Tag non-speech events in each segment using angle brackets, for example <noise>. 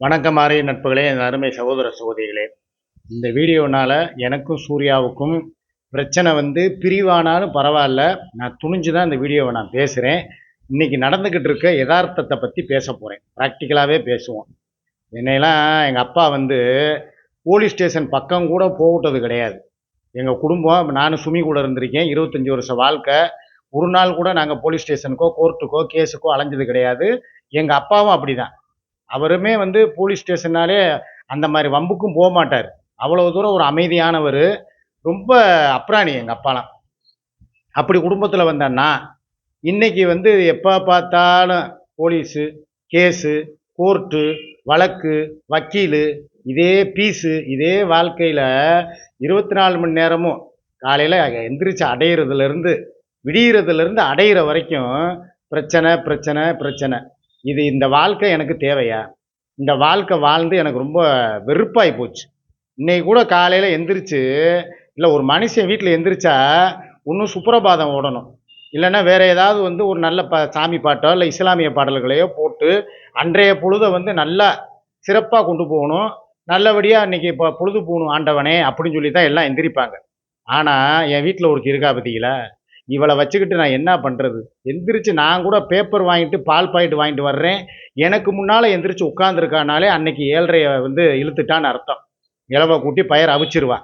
வணக்கம் மாறிய நட்புகளே என் அருமை சகோதர சகோதரிகளே. இந்த வீடியோனால் எனக்கும் சூர்யாவுக்கும் பிரச்சனை வந்து பிரிவானாலும் பரவாயில்ல. நான் துணிஞ்சு தான் இந்த வீடியோவை நான் பேசுகிறேன் இன்றைக்கி நடந்துக்கிட்டு இருக்க யதார்த்தத்தை பற்றி பேச போகிறேன் ப்ராக்டிக்கலாகவே பேசுவோம். என்னையெல்லாம் எங்கள் அப்பா வந்து போலீஸ் ஸ்டேஷன் பக்கம் கூட போகட்டது கிடையாது. எங்கள் குடும்பம் நானும் சுமி கூட இருந்திருக்கேன். இருபத்தஞ்சி வருஷம் வாழ்க்கை. ஒரு நாள் கூட நாங்கள் போலீஸ் ஸ்டேஷனுக்கோ கோர்ட்டுக்கோ கேஸுக்கோ அலைஞ்சது கிடையாது. எங்கள் அப்பாவும் அப்படி தான் அவருமே வந்து போலீஸ் ஸ்டேஷன்னாலே அந்த மாதிரி வம்புக்கும் போக மாட்டார். அவ்வளோ தூரம் ஒரு அமைதியானவர். ரொம்ப அப்ராணி எங்கள் அப்பாலாம். அப்படி குடும்பத்தில் வந்தேன்னா இன்னைக்கு வந்து எப்போ பார்த்தாலும் போலீஸு கேஸு கோர்ட்டு வழக்கு வக்கீலு இதே பீஸு இதே வாழ்க்கையில் இருபத்தி நாலு மணி நேரமும் காலையில் எந்திரிச்சு அடையிறதுலேருந்து விடியறதுலேருந்து அடையிற வரைக்கும் பிரச்சனை பிரச்சனை பிரச்சனை. இது இந்த வாழ்க்கை எனக்கு தேவையா? இந்த வாழ்க்கை வாழ்ந்து எனக்கு ரொம்ப வெறுப்பாகி போச்சு. இன்னைக்கு கூட காலையில் எந்திரிச்சு இல்லை ஒரு மனுஷன் வீட்டில் எந்திரிச்சா ஒன்றும் சுப்ரபாதம் ஓடணும். இல்லைன்னா வேறு ஏதாவது வந்து ஒரு நல்ல ப சாமி பாட்டோ இல்லை இஸ்லாமிய பாடல்களையோ போட்டு அன்றைய பொழுதை வந்து நல்லா சிறப்பாக கொண்டு போகணும். நல்லபடியாக இன்றைக்கி இப்போ பொழுது போகணும் ஆண்டவனே அப்படின்னு சொல்லி தான் எல்லாம் எந்திரிப்பாங்க. ஆனால் என் வீட்டில் ஒரு இருக்கா பார்த்தீங்களா இவளை வச்சுக்கிட்டு நான் என்ன பண்ணுறது எந்திரிச்சு நான் கூட பேப்பர் வாங்கிட்டு பால் பாயிட்டு வாங்கிட்டு வர்றேன். எனக்கு முன்னால் எந்திரிச்சு உட்காந்துருக்கானாலே அன்னைக்கு ஏழ்றைய வந்து இழுத்துட்டான்னு அர்த்தம். இலவை கூட்டி பயிர் அவிச்சிருவா.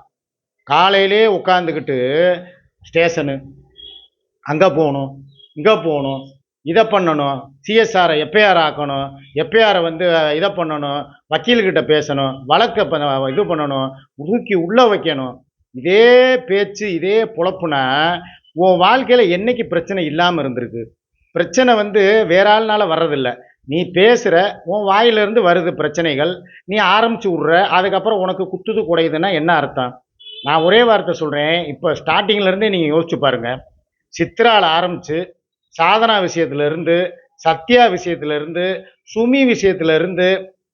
காலையிலே உட்காந்துக்கிட்டு ஸ்டேஷனு அங்கே போகணும் இங்கே போகணும் இதை பண்ணணும் சிஎஸ்ஆரை எஃப்ஐஆர் ஆக்கணும் எஃப்ஐஆரை வந்து இதை பண்ணணும் வக்கீல்கிட்ட பேசணும் வழக்கை ப- இது பண்ணணும் ஊக்கி உள்ளே வைக்கணும். இதே பேச்சு இதே பொழப்புனா உன் வாழ்க்கையில் என்னைக்கு பிரச்சனை இல்லாமல் இருந்திருக்கு? பிரச்சனை வந்து வேற ஆள்னால வர்றதில்லை. நீ பேசுகிற உன் வாயிலிருந்து வருது பிரச்சனைகள். நீ ஆரம்பிச்சு விட்ற அதுக்கப்புறம் உனக்கு குத்துது குடையுதுன்னா என்ன அர்த்தம்? நான் ஒரே வார்த்தை சொல்கிறேன் இப்போ ஸ்டார்டிங்லேருந்தே நீங்கள் யோசிச்சு பாருங்க. சித்திரால் ஆரம்பித்து சாதனா விஷயத்துலேருந்து சத்யா விஷயத்துலேருந்து சுமி விஷயத்துலேருந்து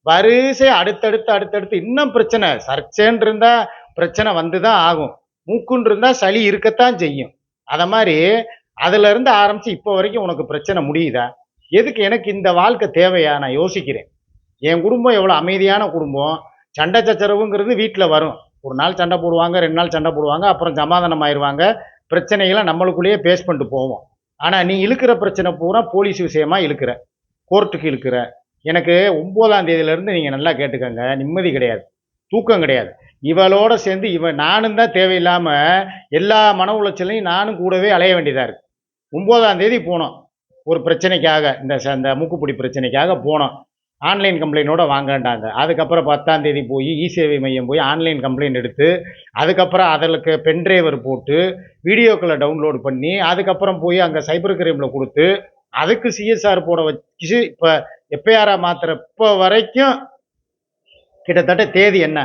வரிசை அடுத்தடுத்து அடுத்தடுத்து இன்னும் பிரச்சனை. சர்ச்சைன்னு இருந்தால் பிரச்சனை வந்து தான் ஆகும். மூக்குன்னு இருந்தால் சளி இருக்கத்தான் செய்யும். அதை மாதிரி அதுல இருந்து ஆரம்பிச்சு இப்போ வரைக்கும் உனக்கு பிரச்சனை முடியுதா? எதுக்கு எனக்கு இந்த வாழ்க்கை தேவையா? நான் யோசிக்கிறேன். என் குடும்பம் எவ்வளோ அமைதியான குடும்பம். சண்டை சச்சரவுங்கிறது வீட்டில் வரும். ஒரு நாள் சண்டை போடுவாங்க ரெண்டு நாள் சண்டை போடுவாங்க அப்புறம் சமாதானம் ஆயிடுவாங்க பிரச்சனைகளை நம்மளுக்குள்ளேயே பேஸ் பண்ணிட்டு போவோம். ஆனால் நீ இழுக்கிற பிரச்சனை பூரா போலீஸ் விஷயமா இழுக்கிற. கோர்ட்டுக்கு இழுக்கிற. எனக்கு ஒம்போதாம் தேதியிலேருந்து நீங்கள் நல்லா கேட்டுக்கங்க. நிம்மதி கிடையாது. தூக்கம் கிடையாது. இவளோட சேர்ந்து இவன் நானும் தான் தேவையில்லாமல் எல்லா மன உளைச்சலையும் நானும் கூடவே அலைய வேண்டியதாக இருக்குது ஒம்போதாம் தேதி போனோம். ஒரு பிரச்சனைக்காக இந்த ச- மூக்குப்பிடி பிரச்சனைக்காக போனோம். ஆன்லைன் கம்ப்ளைண்டோட வாங்கண்டாங்க. அதுக்கப்புறம் பத்தாம் தேதி போய் இ சேவை மையம் போய் ஆன்லைன் கம்ப்ளைண்ட் எடுத்து அதுக்கப்புறம் அதற்கு பென்ட்ரைவர் போட்டு வீடியோக்களை டவுன்லோட் பண்ணி அதுக்கப்புறம் போய் அங்கே சைபர் கிரைமில் கொடுத்து அதுக்கு சிஎஸ்ஆர் போட வச்சு இப்போ எப்பயாரா மாத்திர இப்போ வரைக்கும் கிட்டத்தட்ட தேதி என்ன?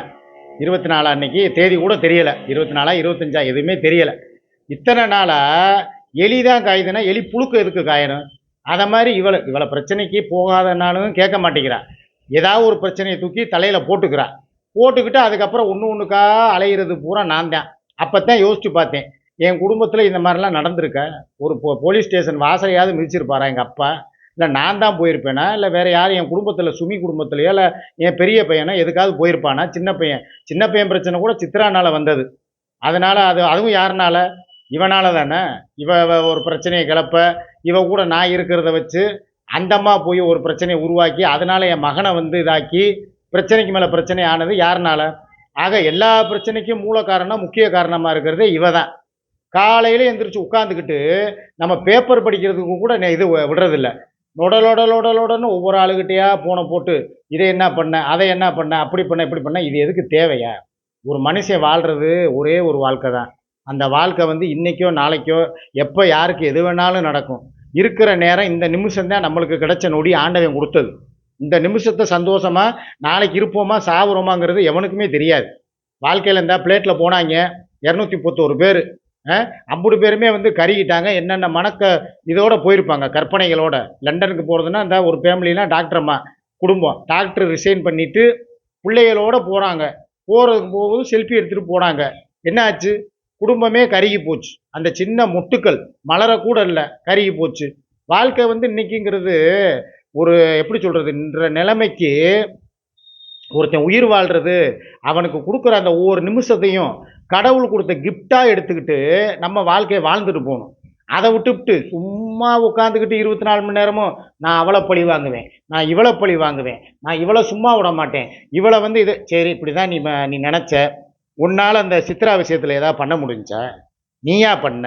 இருபத்தி நாலு அன்னைக்கு? தேதி கூட தெரியலை. இருபத்தி நாலா இருபத்தஞ்சா எதுவுமே தெரியலை. இத்தனை நாளாக எலி தான் காயுதுன்னா எலி புழுக்கு எதுக்கு காயணும்? அதை மாதிரி இவளை இவளை பிரச்சனைக்கு போகாதனாலும் கேட்க மாட்டேங்கிறா. ஏதாவது ஒரு பிரச்சனையை தூக்கி தலையில் போட்டுக்கிறா. போட்டுக்கிட்டு அதுக்கப்புறம் ஒன்று ஒன்றுக்கா அலையிறது பூரா நான் தான். அப்போ தான் யோசிச்சு பார்த்தேன். என் குடும்பத்தில் இந்த மாதிரிலாம் நடந்திருக்க? ஒரு போ போலீஸ் ஸ்டேஷன் வாசலையாவது மிதிச்சிருப்பாரா எங்கள் அப்பா? இல்லை நான் தான் போயிருப்பேனா? இல்லை வேறு யாரும் என் குடும்பத்தில் சுமி குடும்பத்துலையோ இல்லை என் பெரிய பையனா எதுக்காவது போயிருப்பானா? சின்ன பையன். சின்ன பையன் பிரச்சனை கூட சித்ரானால் வந்தது. அதனால் அது அதுவும் யாருனால? இவனால் தானே? இவ ஒரு பிரச்சனையை கிளப்ப இவ கூட நான் இருக்கிறத வச்சு அந்தம்மா போய் ஒரு பிரச்சனையை உருவாக்கி அதனால் என் மகனை வந்து இதாக்கி பிரச்சனைக்கு மேலே பிரச்சனை ஆனது யாருனால? ஆக எல்லா பிரச்சனைக்கும் மூல காரணம் முக்கிய காரணமாக இருக்கிறது இவ தான். காலையில் எந்திரிச்சு உட்காந்துக்கிட்டு நம்ம பேப்பர் படிக்கிறதுக்கு கூட இது வி- விடுறதில்ல. நொடலொடலொடலொடன்னு ஒவ்வொரு ஆளுகிட்டயா போனை போட்டு இதை என்ன பண்ண அதை என்ன பண்ண அப்படி பண்ண இப்படி பண்ண இது எதுக்கு தேவையா? ஒரு மனுஷன் வாழ்கிறது ஒரே ஒரு வாழ்க்கை தான். அந்த வாழ்க்கை வந்து இன்றைக்கோ நாளைக்கோ எப்போ யாருக்கு எது வேணாலும் நடக்கும். இருக்கிற நேரம் இந்த நிமிஷம்தான் நம்மளுக்கு கிடைச்ச நொடி ஆண்டவன் கொடுத்தது. இந்த நிமிஷத்தை சந்தோஷமா நாளைக்கு இருப்போமா சாவுறோமாங்கிறது எவனுக்குமே தெரியாது. வாழ்க்கையில் இருந்தால் பிளேட்டில் போனாங்க இரநூத்தி முப்பத்தோரு பேர். அம்புடு பேருமே வந்து கருகிட்டாங்க. என்னென்ன மணக்க இதோட போயிருப்பாங்க கற்பனைகளோட. லண்டனுக்கு போகிறதுனா இந்த ஒரு ஃபேமிலினா டாக்டர் அம்மா குடும்பம். டாக்டர் ரிசைன் பண்ணிட்டு பிள்ளைகளோட போகிறாங்க போகிறதுக்கு போகும்போது செல்ஃபி எடுத்துகிட்டு போனாங்க. என்ன ஆச்சு குடும்பமே கருகி போச்சு. அந்த சின்ன முட்டுக்கள் மலரக்கூட இல்லை கருகி போச்சு. வாழ்க்கை வந்து இன்னைக்குங்கிறது ஒரு எப்படி சொல்கிறது இன்ற நிலைமைக்கு ஒருத்தன் உயிர் வாழ்கிறது அவனுக்கு கொடுக்குற அந்த ஒவ்வொரு நிமிஷத்தையும் கடவுள் கொடுத்த கிஃப்டாக எடுத்துக்கிட்டு நம்ம வாழ்க்கையை வாழ்ந்துட்டு போகணும். அதை விட்டுவிட்டு சும்மா உட்காந்துக்கிட்டு இருபத்தி நாலு மணி நேரமும் நான் அவளை பழி வாங்குவேன் நான் இவளை பழி வாங்குவேன் நான் இவளை சும்மா விட மாட்டேன் இவளை வந்து இது சரி இப்படி தான் நீ ம- நீ நினச்ச உன்னால் அந்த சித்ரா விஷயத்தில் ஏதாவது பண்ண முடிஞ்சா நீயா பண்ண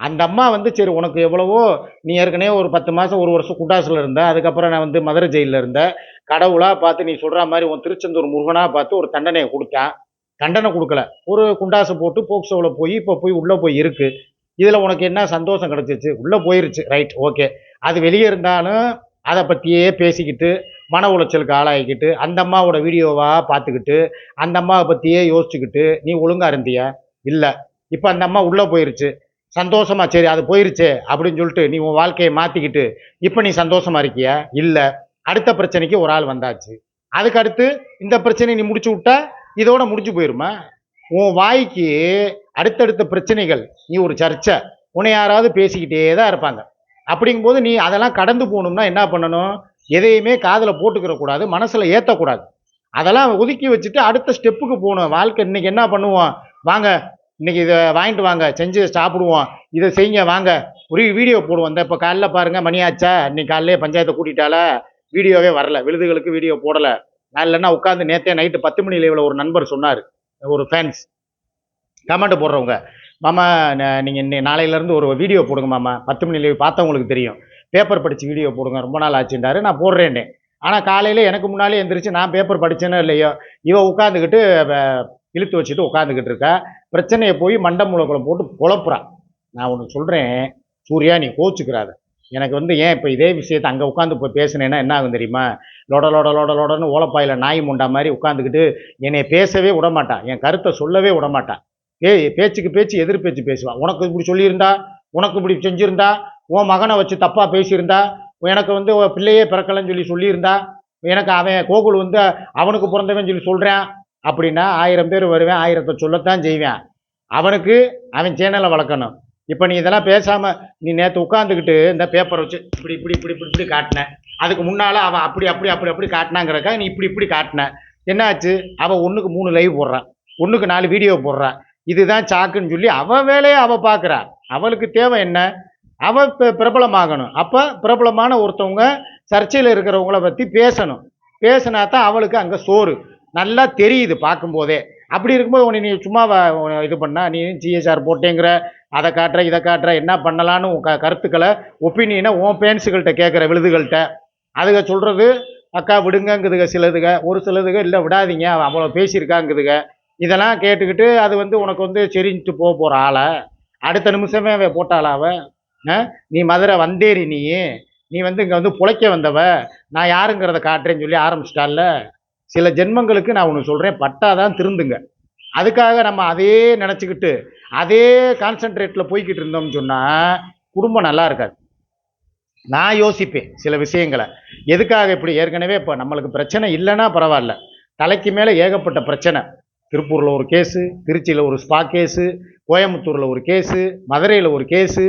அந்த அம்மா வந்து சரி உனக்கு எவ்வளவோ நீ ஏற்கனவே ஒரு பத்து மாதம் ஒரு வருஷம் குண்டாசில் இருந்த அதுக்கப்புறம் நான் வந்து மதுரை ஜெயிலில் இருந்தேன் கடவுளாக பார்த்து நீ சொல்கிற மாதிரி உன் திருச்செந்தூர் முருகனாக பார்த்து ஒரு தண்டனையை கொடுத்தான். தண்டனை கொடுக்கல. ஒரு குண்டாசை போட்டு போக்சோவில் போய் இப்போ போய் உள்ளே போய் இருக்குது இதில் உனக்கு என்ன சந்தோஷம் கிடச்சிச்சு? உள்ளே போயிருச்சு. ரைட் ஓகே அது வெளியே இருந்தாலும் அதை பற்றியே பேசிக்கிட்டு மன உளைச்சலுக்கு ஆளாகிக்கிட்டு அந்த அம்மாவோட வீடியோவாக பார்த்துக்கிட்டு அந்த அம்மாவை பற்றியே யோசிச்சுக்கிட்டு நீ ஒழுங்காக இருந்தியா? இல்லை. இப்போ அந்த அம்மா உள்ளே போயிருச்சு. சந்தோஷமா சரி அது போயிருச்சு அப்படின்னு சொல்லிட்டு நீ உன் வாழ்க்கையை மாற்றிக்கிட்டு இப்போ நீ சந்தோஷமா இருக்கியா? இல்லை. அடுத்த பிரச்சனைக்கு ஒரு ஆள் வந்தாச்சு. அதுக்கு அடுத்து இந்த பிரச்சனையை நீ முடிச்சு விட்டா இதோட முடிஞ்சு போயிருமா? உன் வாய்க்கு அடுத்தடுத்த பிரச்சனைகள் நீ ஒரு சர்ச்சை உன்னை யாராவது பேசிக்கிட்டே தான் இருப்பாங்க. அப்படிங்கும்போது நீ அதெல்லாம் கடந்து போகணும்னா என்ன பண்ணணும்? எதையுமே காதில் போட்டுக்கிற கூடாது மனசில் ஏற்றக்கூடாது அதெல்லாம் ஒதுக்கி வச்சுட்டு அடுத்த ஸ்டெப்புக்கு போகணும். வாழ்க்கை இன்னைக்கு என்ன பண்ணுவோம்? வாங்க இன்னைக்கு இதை வாங்கிட்டு வாங்க செஞ்சு சாப்பிடுவோம் இதை செய்யுங்க வாங்க. ஒரு வீடியோ போடுவோம். இந்த இப்போ காலைல பாருங்க மணி ஆச்சா? இன்னைக்கு காலையிலே பஞ்சாயத்தை கூட்டிட்டால வீடியோவே வரல. விழுதுகளுக்கு வீடியோ போடலை. நான் இல்லைன்னா உட்காந்து நேற்றே நைட்டு பத்து மணி லைவில் ஒரு நண்பர் சொன்னார். ஒரு ஃபேன்ஸ் கமெண்ட் போடுறவங்க. மாமா நீங்கள் இன்னை நாளையிலேருந்து ஒரு வீடியோ போடுங்க மாமா. பத்து மணி லைவ் பார்த்தவங்களுக்கு தெரியும். பேப்பர் படித்து வீடியோ போடுங்க. ரொம்ப நாள் ஆச்சுட்டாரு நான் போடுறேன்னே ஆனால் காலையில் எனக்கு முன்னாலே எந்திரிச்சு நான் பேப்பர் படித்தேனோ இல்லையோ இவன் உட்காந்துக்கிட்டு இழுத்து வச்சுட்டு உட்காந்துக்கிட்டு இருக்கா. பிரச்சனையை போய் மண்டம் மூலக்குள்ள போட்டு குழப்புறான் நான் ஒன்று சொல்கிறேன் சூர்யா நீ கோச்சுக்கிறாத. எனக்கு வந்து ஏன் இப்போ இதே விஷயத்தை அங்கே உட்காந்து போய் பேசுனேன்னா என்ன ஆகும் தெரியுமா? லொட லொட லொட லொடன்னு ஓலப்பாயில் நாய் முண்டா மாதிரி உட்காந்துக்கிட்டு என்னை பேசவே விடமாட்டான் என் கருத்தை சொல்லவே விடமாட்டான் ஏய் பேச்சுக்கு பேச்சு எதிர் பேச்சு பேசுவான் உனக்கு இப்படி சொல்லியிருந்தா? உனக்கு இப்படி செஞ்சுருந்தா? உன் மகனை வச்சு தப்பாக பேசியிருந்தா? எனக்கு வந்து உன் பிள்ளையே பிறக்கலைன்னு சொல்லி சொல்லியிருந்தா? எனக்கு அவன் கோகுல் வந்து அவனுக்கு பிறந்தவன் சொல்லி சொல்கிறேன் அப்படின்னா ஆயிரம் பேர் வருவேன் ஆயிரத்தை சொல்லத்தான் செய்வேன். அவனுக்கு அவன் சேனலை வளர்க்கணும். இப்போ நீ இதெல்லாம் பேசாமல் நீ நேற்று உட்காந்துக்கிட்டு இந்த பேப்பரை வச்சு இப்படி இப்படி இப்படி இப்படி இப்படி காட்டின. அதுக்கு முன்னால் அவன் அப்படி அப்படி அப்படி அப்படி காட்டினாங்கிறக்கா நீ இப்படி இப்படி காட்டின. என்னாச்சு அவள் ஒன்றுக்கு மூணு லைவ் போடுறான் ஒன்றுக்கு நாலு வீடியோ போடுறான் இதுதான் சாக்குன்னு சொல்லி அவள் வேலையை அவள் பார்க்குறா அவளுக்கு தேவை என்ன? அவள் இப்போ பிரபலமாகணும். அப்போ பிரபலமான ஒருத்தவங்க சர்ச்சையில் இருக்கிறவங்கள பற்றி பேசணும். பேசினா தான் அவளுக்கு அங்கே சோறு. நல்லா தெரியுது பார்க்கும்போதே. அப்படி இருக்கும்போது உன்னை நீ சும்மா இது பண்ணா நீ ஜிஎஸ்ஆர் போட்டேங்கிற அதை காட்டுற இதை காட்டுற என்ன பண்ணலான்னு உன் க கருத்துக்களை ஒப்பீனியனை உன் பேன்ஸுகள்கிட்ட கேட்குற விழுதுகள்கிட்ட. அதுக சொல்கிறது அக்கா விடுங்கங்குதுக சிலதுக ஒரு சிலதுக இல்லை விடாதீங்க அவன் அவ்வளோ பேசியிருக்காங்குதுக. இதெல்லாம் கேட்டுக்கிட்டு அது வந்து உனக்கு வந்து செரிஞ்சிட்டு போக போகிற ஆளை. அடுத்த நிமிஷமே அவன் போட்டாளா அவ? நீ மதுரை வந்தேரி நீ. நீ வந்து இங்கே வந்து புழைக்க வந்தவ. நான் யாருங்கிறத காட்டுறேன்னு சொல்லி ஆரம்பிச்சிட்டால சில ஜென்மங்களுக்கு நான் ஒன்று சொல்கிறேன் பட்டாதான் திருந்துங்க. அதுக்காக நம்ம அதே நினச்சிக்கிட்டு அதே கான்சென்ட்ரேட்டில் போய்கிட்டு இருந்தோம்னு சொன்னால் குடும்பம் நல்லா இருக்காது. நான் யோசிப்பேன் சில விஷயங்களை. எதுக்காக இப்படி? ஏற்கனவே இப்போ நம்மளுக்கு பிரச்சனை இல்லைன்னா பரவாயில்ல. தலைக்கு மேலே ஏகப்பட்ட பிரச்சனை. திருப்பூரில் ஒரு கேஸு திருச்சியில் ஒரு ஸ்பா கேஸு கோயம்புத்தூரில் ஒரு கேஸு மதுரையில் ஒரு கேஸு.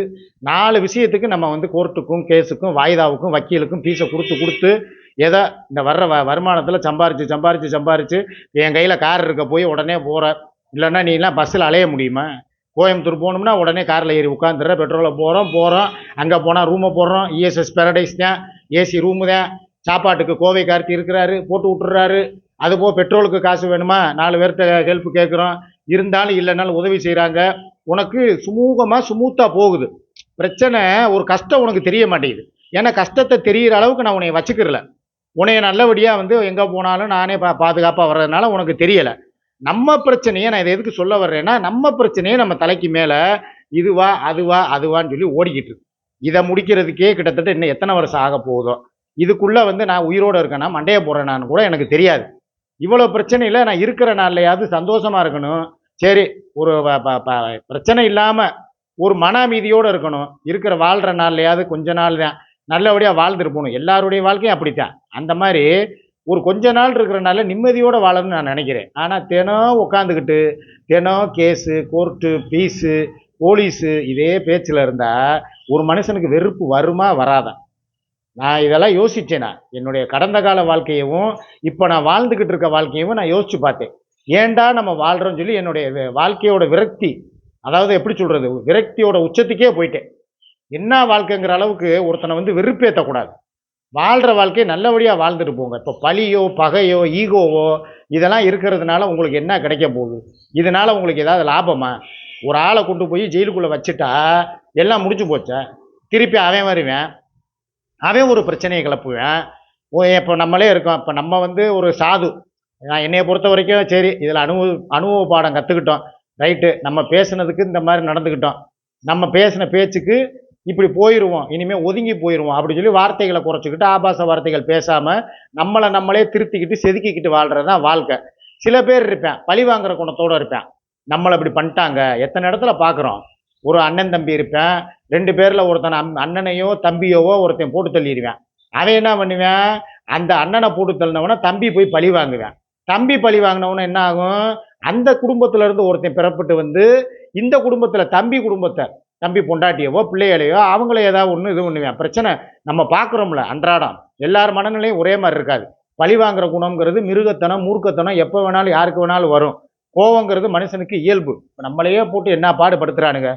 நாலு விஷயத்துக்கு நம்ம வந்து கோர்ட்டுக்கும் கேஸுக்கும் வாய்தாவுக்கும் வக்கீலுக்கும் ஃபீஸை கொடுத்து கொடுத்து ஏதோ இந்த வர்ற வ வருமானத்தில் சம்பாரிச்சு சம்பாரித்து சம்பாரித்து என் கையில் கார் இருக்க போய் உடனே போகிற இல்லைன்னா நீலாம் பஸ்ஸில் அலைய முடியுமா? கோயம்புத்தூர் போகணும்னா உடனே காரில் ஏறி உட்காந்துடுற பெட்ரோலை போகிறோம் போகிறோம் அங்கே போனால் ரூமை போடுறோம். இஎஸ்எஸ் பேரடைஸ் தான் ஏசி ரூமு தான். சாப்பாட்டுக்கு கோவை கார்த்தி இருக்கிறாரு போட்டு விட்டுறாரு. அதுபோக பெட்ரோலுக்கு காசு வேணுமா? நாலு பேர்கிட்ட ஹெல்ப் கேட்குறோம். இருந்தாலும் இல்லைனாலும் உதவி செய்கிறாங்க உனக்கு சுமூகமாக ஸ்மூத்தாக போகுது. பிரச்சனை ஒரு கஷ்டம் உனக்கு தெரிய மாட்டேங்குது. ஏன்னா கஷ்டத்தை தெரிகிற அளவுக்கு நான் உன்னை வச்சுக்கிறல. உன்னைய நல்லபடியாக வந்து எங்கே போனாலும் நானே பா பாதுகாப்பாக வர்றதுனால உனக்கு தெரியலை. நம்ம பிரச்சனையை நான் இதை எதுக்கு சொல்ல வர்றேன்னா நம்ம பிரச்சனையை நம்ம தலைக்கு மேலே இதுவா அதுவா அதுவான்னு சொல்லி ஓடிக்கிட்டு இருக்கு. இதை முடிக்கிறதுக்கே கிட்டத்தட்ட இன்னும் எத்தனை வருஷம் ஆக போகுதோ? இதுக்குள்ளே வந்து நான் உயிரோடு இருக்கேனா மண்டையை போடுறேனான்னு கூட எனக்கு தெரியாது. இவ்வளோ பிரச்சனையில் நான் இருக்கிற நாள்லையாவது சந்தோஷமாக இருக்கணும். சரி ஒரு ப- ப- பிரச்சனை இல்லாமல் ஒரு மன அமைதியோடு இருக்கணும். இருக்கிற வாழ்கிற நாள்லையாவது கொஞ்ச நாள் தான். நல்லபடியாக வாழ்ந்துட்டு போகணும். எல்லாருடைய வாழ்க்கையும் அப்படித்தான். அந்த மாதிரி ஒரு கொஞ்ச நாள் இருக்கிறனால நிம்மதியோடு வாழணும்னு நான் நினைக்கிறேன். ஆனால் தினம் உட்காந்துக்கிட்டு தினம் கேஸு கோர்ட்டு ஃபீஸு போலீஸு இதே பேச்சில் இருந்தால் ஒரு மனுஷனுக்கு வெறுப்பு வருமா வராதா? நான் இதெல்லாம் யோசித்தேன் நான். என்னுடைய கடந்த கால வாழ்க்கையவும் இப்போ நான் வாழ்ந்துக்கிட்டு இருக்க வாழ்க்கையவும் நான் யோசித்து பார்த்தேன். ஏண்டா நம்ம வாழ்கிறோன்னு சொல்லி என்னுடைய வாழ்க்கையோட விரக்தி அதாவது எப்படி சொல்கிறது விரக்தியோட உச்சத்துக்கே போயிட்டேன். என்ன வாழ்க்கைங்கிற அளவுக்கு ஒருத்தனை வந்து வெறுப்பேற்றக்கூடாது வாழ்கிற வாழ்க்கையை நல்லபடியாக வாழ்ந்துட்டு போங்க. இப்போ பழியோ பகையோ ஈகோவோ இதெல்லாம் இருக்கிறதுனால உங்களுக்கு என்ன கிடைக்க போகுது? இதனால் உங்களுக்கு ஏதாவது லாபமா? ஒரு ஆளை கொண்டு போய் ஜெயிலுக்குள்ளே வச்சுட்டா எல்லாம் முடிஞ்சு போச்சா? திருப்பி அவன் வருவேன். அவன் ஒரு பிரச்சனையை கிளப்புவேன். ஓ இப்போ நம்மளே இருக்கோம். இப்போ நம்ம வந்து ஒரு சாது. நான் என்னையை பொறுத்த வரைக்கும் சரி இதில் அனுபவ அனுபவ பாடம் கற்றுக்கிட்டோம் ரைட்டு. நம்ம பேசுனதுக்கு இந்த மாதிரி நடந்துக்கிட்டோம். நம்ம பேசின பேச்சுக்கு இப்படி போயிடுவோம் இனிமேல் ஒதுங்கி போயிடுவோம் அப்படி சொல்லி வார்த்தைகளை குறைச்சிக்கிட்டு ஆபாச வார்த்தைகள் பேசாமல் நம்மளை நம்மளே திருத்திக்கிட்டு செதுக்கிக்கிட்டு வாழ்கிறது தான் வாழ்க்கை. சில பேர் இருப்பேன் பழி வாங்குற குணத்தோடு இருப்பேன். நம்மளை இப்படி பண்ணிட்டாங்க எத்தனை இடத்துல பார்க்குறோம்? ஒரு அண்ணன் தம்பி இருப்பேன் ரெண்டு பேரில் ஒருத்தன் அம்- அண்ணனையோ தம்பியோவோ ஒருத்தன் போட்டு தள்ளிடுவேன். அவன் என்ன பண்ணுவேன்? அந்த அண்ணனை போட்டு தள்ளினவனை தம்பி போய் பழி வாங்குவேன். தம்பி பழி வாங்கினவன என்ன ஆகும்? அந்த குடும்பத்திலேருந்து ஒருத்தன் பிறப்பட்டு வந்து இந்த குடும்பத்தில் தம்பி குடும்பத்தை தம்பி பொண்டாட்டியவோ பிள்ளைகளையோ அவங்கள ஏதாவது ஒன்று இது பண்ணுவேன் பிரச்சனை நம்ம பார்க்குறோம்ல அன்றாடம். எல்லார் மனநிலையும் ஒரே மாதிரி இருக்காது. பழி வாங்குற குணங்கிறது மிருகத்தனம் மூர்க்கத்தனம் எப்போ வேணாலும் யாருக்கு வேணாலும் வரும். கோவங்கிறது மனுஷனுக்கு இயல்பு. இப்போ நம்மளையே போட்டு என்ன பாடுபடுத்துறானுங்க?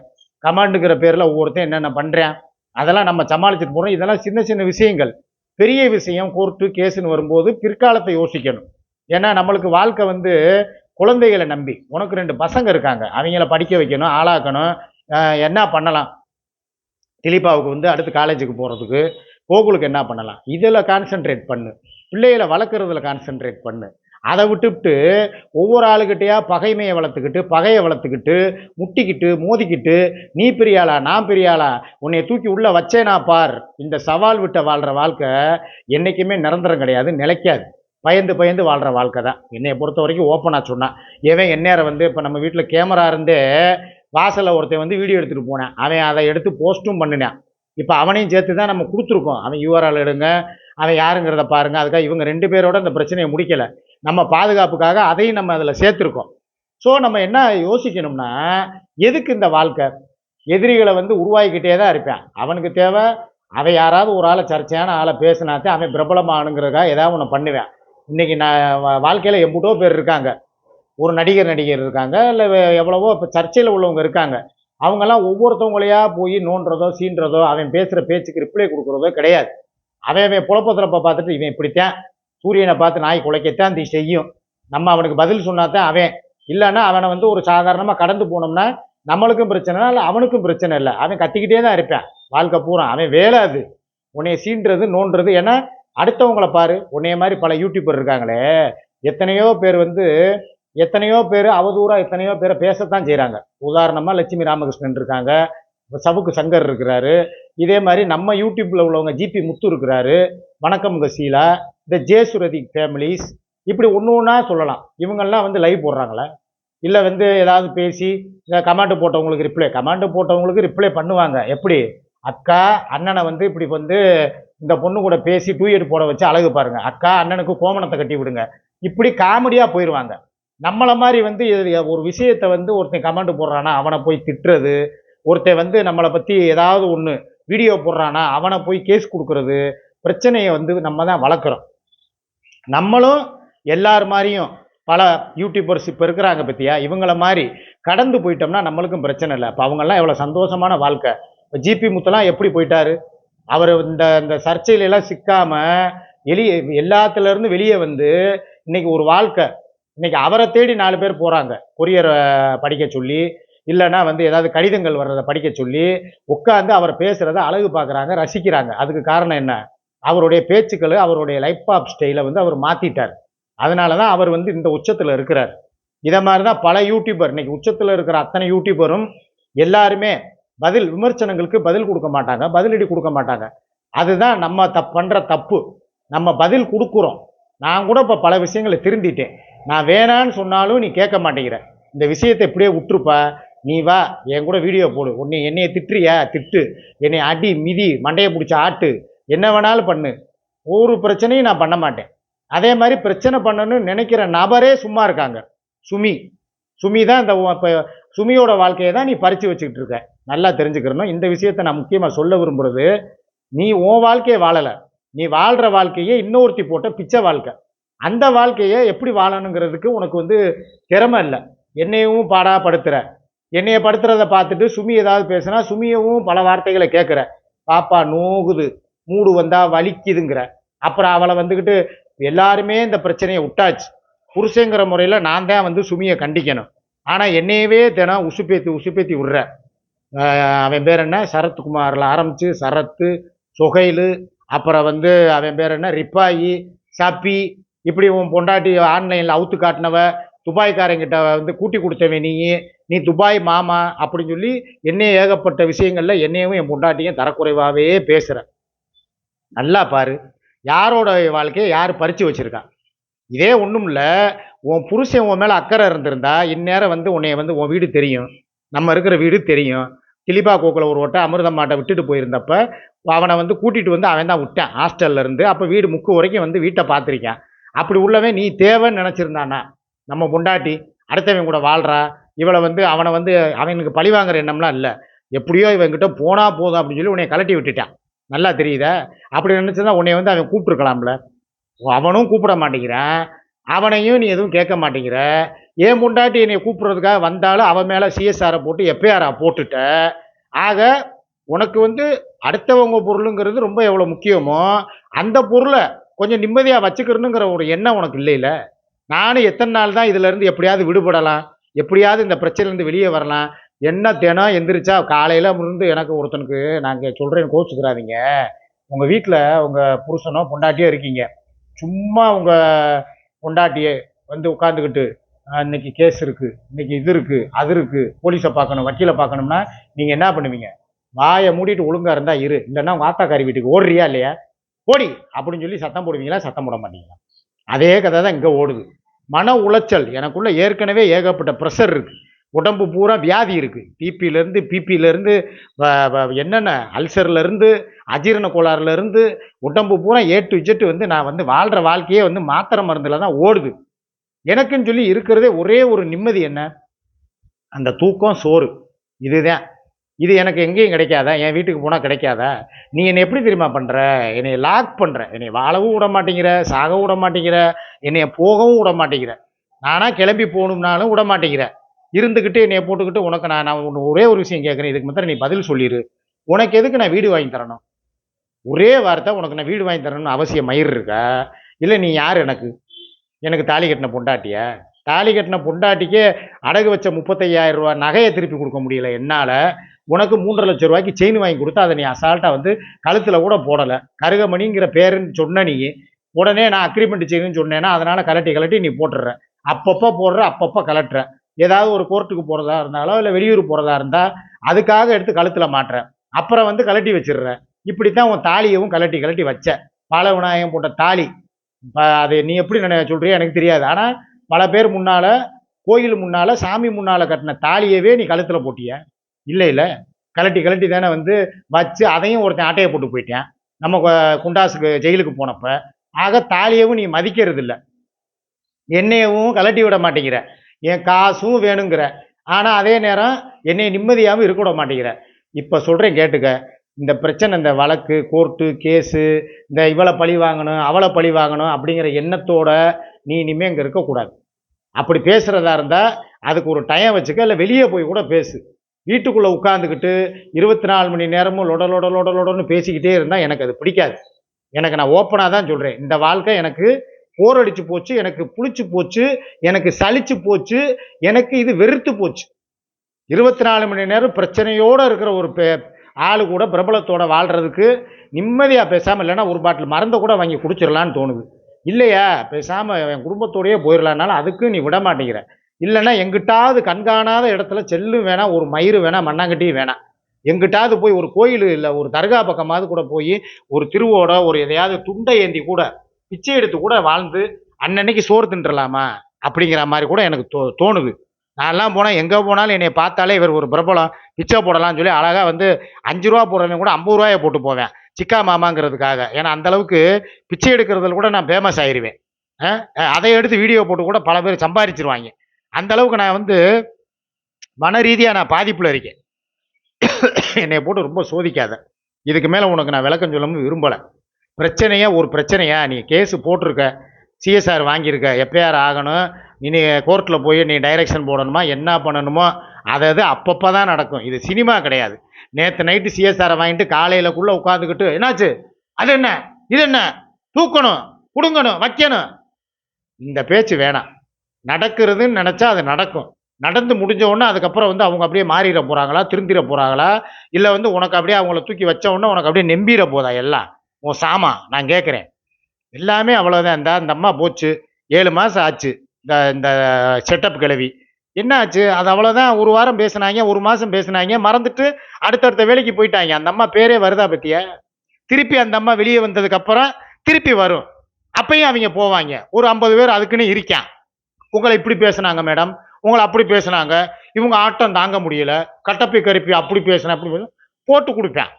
கமாண்டுங்கிற பேரில் ஒவ்வொருத்தன் என்னென்ன பண்ணுறேன் அதெல்லாம் நம்ம சமாளிச்சுட்டு போகிறோம் இதெல்லாம் சின்ன சின்ன விஷயங்கள். பெரிய விஷயம் கோர்ட்டு கேஸுன்னு வரும்போது பிற்காலத்தை யோசிக்கணும். ஏன்னா நம்மளுக்கு வாழ்க்கை வந்து குழந்தைகளை நம்பி. உனக்கு ரெண்டு பசங்க இருக்காங்க. அவங்கள படிக்க வைக்கணும் ஆளாக்கணும். என்ன பண்ணலாம்? திலீபாவுக்கு வந்து அடுத்து காலேஜுக்கு போகிறதுக்கு கோகுலுக்கு என்ன பண்ணலாம்? இதில் கான்சென்ட்ரேட் பண்ணு. பிள்ளைகளை வளர்க்குறதுல கான்சென்ட்ரேட் பண்ணு. அதை விட்டுவிட்டு ஒவ்வொரு ஆளுக்கிட்டையாக பகைமையை வளர்த்துக்கிட்டு பகையை வளர்த்துக்கிட்டு முட்டிக்கிட்டு மோதிக்கிட்டு நீ பெரியாளா நான் பெரியாளா உன்னை தூக்கி உள்ளே வச்சேனா பார். இந்த சவால் விட்ட வாழ்கிற வாழ்க்கை என்றைக்குமே நிரந்தரம் கிடையாது நிலைக்காது. பயந்து பயந்து வாழ்கிற வாழ்க்கை தான். என்னையை பொறுத்த வரைக்கும் ஓப்பனாக சொன்னான். ஏவன் எந்நேரம் வந்து இப்போ நம்ம வீட்டில் கேமரா இருந்தே வாசலில் ஒருத்தன் வந்து வீடியோ எடுத்துகிட்டு போனேன். அவன் அதை எடுத்து போஸ்ட்டும் பண்ணினேன். இப்போ அவனையும் சேர்த்து தான் நம்ம கொடுத்துருக்கோம். அவன் யூஆர்எல் எடுங்க அவன் யாருங்கிறத பாருங்க. அதுக்காக இவங்க ரெண்டு பேரோட இந்த பிரச்சனையை முடிக்கலை. நம்ம பாதுகாப்புக்காக அதையும் நம்ம அதில் சேர்த்துருக்கோம். ஸோ நம்ம என்ன யோசிக்கணும்னா எதுக்கு இந்த வாழ்க்கை? எதிரிகளை வந்து உருவாக்கிட்டே தான் இருப்பேன். அவனுக்கு தேவை அவன் யாராவது ஒரு ஆளை சர்ச்சையான ஆளை பேசினாத்தே அவன் பிரபலமானுங்கிறதுக்காக ஏதாவது ஒன்று பண்ணுவேன். இன்னைக்கு நான் வாழ்க்கையில் வாழ்க்கையில எம்புட்டோ பேர் இருக்காங்க. ஒரு நடிகர் நடிகர் இருக்காங்க. இல்லை எவ்வளவோ இப்போ சர்ச்சையில் உள்ளவங்க இருக்காங்க. அவங்கெல்லாம் ஒவ்வொருத்தவங்களையா போய் நோண்டுறதோ சீன்றதோ அவன் பேசுகிற பேச்சுக்கு ரிப்ளை கொடுக்குறதோ கிடையாது. அவன் அவன் புலப்பத்திரப்ப பார்த்துட்டு இவன் இப்படித்தான் சூரியனை பார்த்து நாய் குலைக்கத்தான் தீ செய்யும். நம்ம அவனுக்கு பதில் சொன்னாதான் அவன். இல்லைன்னா அவனை வந்து ஒரு சாதாரணமாக கடந்து போனோம்னா நம்மளுக்கும் பிரச்சனை இல்லை அவனுக்கும் பிரச்சனை இல்லை. அவன் கத்திக்கிட்டே தான் இருப்பான். வாழ்க்கை பூரா. அவன் வேலை அது. உன்னைய சீன்றது நோண்டுறது. ஏன்னா அடுத்தவங்களை பாரு. உன்னைய மாதிரி பல யூடியூபர் இருக்காங்களே. எத்தனையோ பேர் வந்து எத்தனையோ பேர் அவதூறாக எத்தனையோ பேரை பேசத்தான் செய்கிறாங்க உதாரணமாக லட்சுமி ராமகிருஷ்ணன் இருக்காங்க. சவுக்கு சங்கர் இருக்கிறாரு. இதே மாதிரி நம்ம யூடியூப்பில் உள்ளவங்க ஜிபி முத்து இருக்கிறாரு. வணக்கம்ங்க சீலா. இந்த ஜேசுரதி ஃபேமிலிஸ் இப்படி ஒன்று ஒன்றா சொல்லலாம். இவங்கெல்லாம் வந்து லைவ் போடுறாங்களே. இல்லை வந்து ஏதாவது பேசி இந்த கமாண்டு போட்டவங்களுக்கு ரிப்ளை கமாண்டு போட்டவங்களுக்கு ரிப்ளை பண்ணுவாங்க. எப்படி? அக்கா அண்ணனை வந்து இப்படி வந்து இந்த பொண்ணு கூட பேசி டூயட் போட வச்சு அழகு பாருங்க. அக்கா அண்ணனுக்கு கோமணத்தை கட்டி விடுங்க. இப்படி காமெடியாக போயிடுவாங்க நம்மளை மாதிரி வந்து ஒரு விஷயத்தை வந்து ஒருத்தன் கமெண்ட் போடுறானா அவனை போய் திட்டுறது ஒருத்தன் வந்து நம்மளை பற்றி ஏதாவது ஒன்று வீடியோ போடுறானா அவனை போய் கேஸ் கொடுக்கறது பிரச்சனையை வந்து நம்ம தான் வளர்க்குறோம். நம்மளும் எல்லார் மாதிரியும் பல யூடியூபர்ஸ் இப்போ இருக்கிறாங்க பற்றியா இவங்கள மாதிரி கடந்து போயிட்டோம்னா நம்மளுக்கும் பிரச்சனை இல்லை. இப்போ அவங்கெல்லாம் எவ்வளோ சந்தோஷமான வாழ்க்கை. இப்போ ஜிபி முத்தெல்லாம் எப்படி போயிட்டாரு? அவர் இந்த இந்த சர்ச்சையிலலாம் சிக்காமல் எளிய எல்லாத்துலேருந்து வெளியே வந்து இன்றைக்கி ஒரு வாழ்க்கை இன்னைக்கு அவரை தேடி நாலு பேர் போறாங்க. கொரியர் படிக்க சொல்லி இல்லைன்னா வந்து ஏதாவது கடிதங்கள் வர்றதை படிக்க சொல்லி உட்காந்து அவர் பேசுறத அழகு பார்க்குறாங்க ரசிக்கிறாங்க. அதுக்கு காரணம் என்ன? அவருடைய பேச்சுக்களை அவருடைய லைஃப் ஆஃப் ஸ்டைலை வந்து அவர் மாத்திட்டார். அதனால தான் அவர் வந்து இந்த உச்சத்தில் இருக்கிறார். இதை மாதிரி தான் பல யூடியூபர் இன்னைக்கு உச்சத்தில் இருக்கிற அத்தனை யூடியூபரும் எல்லாருமே பதில் விமர்சனங்களுக்கு பதில் கொடுக்க மாட்டாங்க பதிலடி கொடுக்க மாட்டாங்க. அதுதான் நம்ம தப் பண்ணுற தப்பு. நம்ம பதில் கொடுக்குறோம். நான் கூட இப்போ பல விஷயங்களை திருந்திட்டேன். நான் வேணான்னு சொன்னாலும் நீ கேட்க மாட்டேங்கிற. இந்த விஷயத்தை இப்படியே விட்டுருப்பா. நீ வா என் கூட வீடியோ போடு. உன்னை என்னையை திட்டுறியா? திட்டு. என்னை அடி மிதி மண்டையை பிடிச்ச ஆட்டு. என்ன வேணாலும் பண்ணு. ஒரு பிரச்சனையும் நான் பண்ண மாட்டேன். அதே மாதிரி பிரச்சனை பண்ணணும்னு நினைக்கிற நபரே சும்மா இருக்காங்க. சுமி. சுமி தான் இந்த இப்போ சுமியோட வாழ்க்கையை தான் நீ பறித்து வச்சுக்கிட்டு இருக்க. நல்லா தெரிஞ்சுக்கிறணும். இந்த விஷயத்த நான் முக்கியமாக சொல்ல விரும்புறது நீ உன் வாழ்க்கையை வாழலை. நீ வாழ்கிற வாழ்க்கையே இன்னொருத்தி போட்ட பிச்சை வாழ்க்கை. அந்த வாழ்க்கையை எப்படி வாழணுங்கிறதுக்கு உனக்கு வந்து திறமை இல்லை. என்னையும் பாடாக படுத்துற என்னைய படுத்துறதை பார்த்துட்டு சுமி ஏதாவது பேசுனா சுமியவும் பல வார்த்தைகளை கேட்குற பாப்பா நோகுது மூடு வந்தால் வலிக்குதுங்கிற. அப்புறம் அவளை வந்துக்கிட்டு எல்லாருமே இந்த பிரச்சனையை விட்டாச்சு. புருஷங்கிற முறையில் நான் தான் வந்து சுமியை கண்டிக்கணும். ஆனால் என்னையவே தினம் உசுப்பேத்தி உசுப்பேத்தி விடுற. அவன் பேர் என்ன? சரத்குமாரில் ஆரம்பித்து சரத்து சொகைலு அப்புறம் வந்து அவன் பேர் என்ன? ரிப்பாயி சப்பி இப்படி உன் பொண்டாட்டி ஆன்லைனில் அவுத்து காட்டினவ துபாய்க்காரங்கிட்ட வந்து கூட்டி கொடுத்தவன் நீ நீ துபாய் மாமா அப்படின்னு சொல்லி என்னைய ஏகப்பட்ட விஷயங்களில் என்னையும் என் பொண்டாட்டியும் தரக்குறைவாகவே பேசுகிற நல்லா பாரு யாரோட வாழ்க்கையை யார் பறித்து வச்சுருக்கா? இதே ஒன்றும் இல்லை உன் புருஷன் உன் மேலே அக்கறை இருந்திருந்தா இந்நேரம் வந்து உன்னைய வந்து உன் வீடு தெரியும். நம்ம இருக்கிற வீடு தெரியும். கிளிபா கோக்கில் ஒரு அமிர்தம் மாட்டை விட்டுட்டு போயிருந்தப்ப அவனை வந்து கூட்டிகிட்டு வந்து அவன் தான் விட்டான் ஹாஸ்டல்ல இருந்து. அப்போ வீடு முக்கு வரைக்கும் வந்து வீட்டை பார்த்துருக்கான். அப்படி உள்ளவன் நீ தேவைன்னு நினச்சிருந்தானா நம்ம பொண்டாட்டி அடுத்தவன் கூட வாழ்கிறா இவளை வந்து அவனை வந்து அவனுக்கு பழி வாங்குற எண்ணம்லாம் இல்லை. எப்படியோ இவன்கிட்ட போனால் போதும் அப்படின்னு சொல்லி உன்னை கலட்டி விட்டுட்டான். நல்லா தெரியுதா? அப்படி நினச்சிருந்தா உன்னை வந்து அவன் கூப்பிட்டுருக்கலாம்ல. அவனும் கூப்பிட மாட்டேங்கிறான். அவனையும் நீ எதுவும் கேட்க மாட்டேங்கிற. ஏன் முண்டாட்டி என்னை கூப்பிட்றதுக்காக வந்தாலும் அவன் மேலே சிஎஸ்ஆரை போட்டு எஃப்ஐஆரை போட்டுட்ட. ஆக உனக்கு வந்து அடுத்தவங்க பொருளுங்கிறது ரொம்ப எவ்வளோ முக்கியமோ அந்த பொருளை கொஞ்சம் நிம்மதியாக வச்சுக்கிறணுங்கிற ஒரு எண்ணம் உனக்கு இல்லைல்ல நானும் எத்தனை நாள் தான் இதுலேருந்து எப்படியாவது விடுபடலாம்? எப்படியாவது இந்த பிரச்சனையிலேருந்து வெளியே வரலாம்? என்ன தினம் எந்திரிச்சா காலையில் இருந்து எனக்கு ஒருத்தனுக்கு நாங்கள் சொல்கிறேன் கோச்சுக்கிறாதீங்க உங்கள் வீட்டில் உங்கள் புருஷனோ பொண்டாட்டியோ இருக்கீங்க. சும்மா உங்கள் பொண்டாட்டியே வந்து உட்காந்துக்கிட்டு இன்னைக்கு கேஸ் இருக்குது இன்னைக்கு இது இருக்குது அது இருக்குது போலீஸை பார்க்கணும் வக்கீலை பார்க்கணும்னா நீங்கள் என்ன பண்ணுவீங்க? வாயை மூடிட்டு ஒழுங்காக இருந்தால் இரு. இல்லைன்னா உங்கள் ஆத்தாக்காரி வீட்டுக்கு ஓடுறியா இல்லையா? ஓடி அப்படின்னு சொல்லி சத்தம் போடுவீங்களா? சத்தம் போட மாட்டீங்களா? அதே கதை தான் இங்கே ஓடுது. மன உளைச்சல் எனக்குள்ளே ஏற்கனவே ஏகப்பட்ட ப்ரெஷர் இருக்குது உடம்பு பூரா வியாதி இருக்குது பிபியிலேருந்து பிபியிலேருந்து என்னென்ன அல்சர்லேருந்து அஜீரண கோளாறுலேருந்து உடம்பு பூரா ஏ டு இஜெட் வந்து நான் வந்து வாழ்கிற வாழ்க்கையே வந்து மாத்திரை மருந்தில் தான் ஓடுது. எனக்குன்னு சொல்லி இருக்கிறதே ஒரே ஒரு நிம்மதி என்ன? அந்த தூக்கம் சோறு. இதுதான். இது எனக்கு எங்கேயும் கிடைக்காதா? என் வீட்டுக்கு போனால் கிடைக்காதா? நீ என்னை எப்படி தெரியுமா பண்ணுற என்னை லாக் பண்ணுற என்னை வாழவும் விட மாட்டேங்கிற சாகவும் விட மாட்டேங்கிற என்னைய போகவும் விட மாட்டேங்கிற. நானாக கிளம்பி போகணும்னாலும் விட மாட்டேங்கிற. இருந்துக்கிட்டு என்னைய போட்டுக்கிட்டு உனக்கு நான் நான் ஒன்று ஒரே ஒரு விஷயம் கேட்குறேன். இதுக்கு மாத்திரம் நீ பதில் சொல்லிடு உனக்கு எதுக்கு நான் வீடு வாங்கி தரணும்? ஒரே வார்த்தை உனக்கு நான் வீடு வாங்கி தரணும்னு அவசியம் மயிர் இருக்கா? இல்லை நீ யார் எனக்கு? எனக்கு தாலி கட்டின பொண்டாட்டிய? தாலி கட்டின பொண்டாட்டிக்கே அடகு வச்ச முப்பத்தையாயிரம் ரூபா நகையை திருப்பி கொடுக்க முடியல. என்னால் உனக்கு மூன்றரை லட்சம் ரூபாய்க்கு செயின் வாங்கி கொடுத்தா அதை நீ அசால்ட்டாக வந்து கழுத்தில் கூட போடலை. கருகமணிங்கிற பேருன்னு சொன்ன நீ உடனே நான் அக்ரிமெண்ட் செய்யணும்னு சொன்னேன்னா அதனால் கலட்டி கலட்டி நீ போட்டுடுற. அப்பப்போ போடுற அப்பப்போ கலட்டுற. ஏதாவது ஒரு கோர்ட்டுக்கு போகிறதா இருந்தாலோ இல்லை வெளியூர் போகிறதா இருந்தால் அதுக்காக எடுத்து கழுத்தில் மாட்டுறேன் அப்புறம் வந்து கலட்டி வச்சிடுற. இப்படி தான் உன் தாலியவும் கலட்டி கலட்டி வச்ச. பால விநாயகம் போட்ட தாலி. இப்போ அது நீ எப்படி நினை சொல்கிறியோ எனக்கு தெரியாது. ஆனால் பல பேர் முன்னால் கோயில் முன்னால் சாமி முன்னால் கட்டின தாலியவே நீ கழுத்தில் போட்டிய. இல்லை இல்லை. கலட்டி கலட்டி தானே வந்து வச்சு அதையும் ஒருத்தன் ஆட்டையை போட்டு போயிட்டேன். நம்ம குண்டாசுக்கு ஜெயிலுக்கு போனப்ப. ஆக தாலியவும் நீ மதிக்கிறது இல்லை என்னையவும் கலட்டி விட மாட்டேங்கிற. என் காசும் வேணுங்கிற. ஆனால் அதே நேரம் என்னை நிம்மதியாகவும் இருக்க விட மாட்டேங்கிற. இப்போ சொல்கிறேன் கேட்டுக்க. இந்த பிரச்சனை இந்த வழக்கு கோர்ட்டு கேஸு இந்த இவளை பழி வாங்கணும் அவளை பழி வாங்கணும் அப்படிங்கிற எண்ணத்தோட நீ இனிமேல் இங்கே இருக்கக்கூடாது அப்படி பேசுகிறதா இருந்தால் அதுக்கு ஒரு டைம் வச்சுக்க இல்லை வெளியே போய் கூட பேசு. வீட்டுக்குள்ளே உட்காந்துக்கிட்டு இருபத்தி நாலு மணி நேரமும் லொடலொடலொடலொடன்னு பேசிக்கிட்டே இருந்தால் எனக்கு அது பிடிக்காது. எனக்கு நான் ஓப்பனாக தான் சொல்கிறேன் இந்த வாழ்க்கை எனக்கு போர் அடித்து போச்சு எனக்கு புளிச்சு போச்சு எனக்கு சளிச்சு போச்சு எனக்கு இது வெறுத்து போச்சு. இருபத்தி நாலு மணி நேரம் பிரச்சனையோடு இருக்கிற ஒரு பே ஆள் கூட பிரபலத்தோட வாழ்கிறதுக்கு நிம்மதியாக பேசாமல் இல்லைன்னா ஒரு பாட்டில் மருந்தை கூட வாங்கி குடிச்சிடலான்னு தோணுது. இல்லையா? பேசாமல் என் குடும்பத்தோடயே போயிடலான்னாலும் அதுக்கும் நீ விட மாட்டேங்கிற. இல்லைன்னா எங்கிட்டாவது கண்காணாத இடத்துல செல்லும் வேணாம் ஒரு மயிறு வேணாம் மண்ணாங்கட்டியும் வேணாம். எங்கிட்டாவது போய் ஒரு கோயில் இல்லை ஒரு தர்கா பக்கமாவது கூட போய் ஒரு திருவோட ஒரு எதையாவது துண்டை ஏந்தி கூட பிச்சை எடுத்து கூட வாழ்ந்து அன்னன்னைக்கு சோறு தின்றலாமா? அப்படிங்கிற மாதிரி கூட எனக்கு தோ தோணுது. நான்லாம் போனால் எங்கே போனாலும் என்னை பார்த்தாலே இவர் ஒரு பிரபலம் பிச்சை போடலாம்னு சொல்லி அழகாக வந்து அஞ்சு ரூபா போடுறவங்க கூட ஐம்பது ரூபாயை போட்டு போவேன் சிக்கா மாமாங்கிறதுக்காக. ஏன்னா அந்தளவுக்கு பிச்சை எடுக்கிறதுல கூட நான் ஃபேமஸ் ஆயிடுவேன் அதை எடுத்து வீடியோ போட்டு கூட பல பேர் சம்பாரிச்சிருவாங்க. அந்த அளவுக்கு நான் வந்து மன ரீதியாக நான் பாதிப்பில் இருக்கேன். என்னை போட்டு ரொம்ப சோதிக்காத. இதுக்கு மேலே உனக்கு நான் விளக்கம் சொல்லணும்னு விரும்பலை. பிரச்சனையா? ஒரு பிரச்சனையா? நீ கேஸு போட்டிருக்க. சிஎஸ்ஆர் வாங்கியிருக்க. எஃப்ஐஆர் ஆகணும். இனி கோர்ட்டில் போய் நீ டைரக்ஷன் போடணுமா? என்ன பண்ணணுமோ? அதை அது அப்பப்போ தான் நடக்கும். இது சினிமா கிடையாது. நேற்று நைட்டு சிஎஸ்ஆரை வாங்கிட்டு காலையிலக்குள்ளே உட்காந்துக்கிட்டு என்னாச்சு? அது என்ன? இது என்ன? தூக்கணும். கொடுங்கணும் வைக்கணும். இந்த பேச்சு வேணாம். நடக்கிறதுன்னு நினச்சா அது நடக்கும். நடந்து முடிஞ்ச உடனே அதுக்கப்புறம் வந்து அவங்க அப்படியே மாறிட போகிறாங்களா திருந்திட போகிறாங்களா இல்லை வந்து உனக்கு அப்படியே அவங்கள தூக்கி வச்ச உடனே உனக்கு அப்படியே நெம்பிட போதா எல்லாம்? உன் சாமா நான் கேட்குறேன் எல்லாமே அவ்வளோதான் இந்த இந்த அம்மா போச்சு. ஏழு மாதம் ஆச்சு. இந்த இந்த செட்டப் கிளவி. என்ன ஆச்சு? அது அவ்வளோதான் ஒரு வாரம் பேசுனாங்க ஒரு மாதம் பேசுனாங்க. மறந்துட்டு அடுத்தடுத்த வேலைக்கு போயிட்டாங்க. அந்த அம்மா பேரே வருதா பற்றிய திருப்பி அந்த அம்மா வெளியே வந்ததுக்கப்புறம் திருப்பி வரும். அப்பயும் அவங்க போவாங்க. ஒரு ஐம்பது பேர் அதுக்குன்னு இருக்கான். உங்களை இப்படி பேசுனாங்க மேடம் உங்களை அப்படி பேசுனாங்க. இவங்க ஆட்டம் தாங்க முடியல. கட்டப்பி கருப்பி அப்படி பேசுனேன் அப்படி போட்டு கொடுப்பேன்.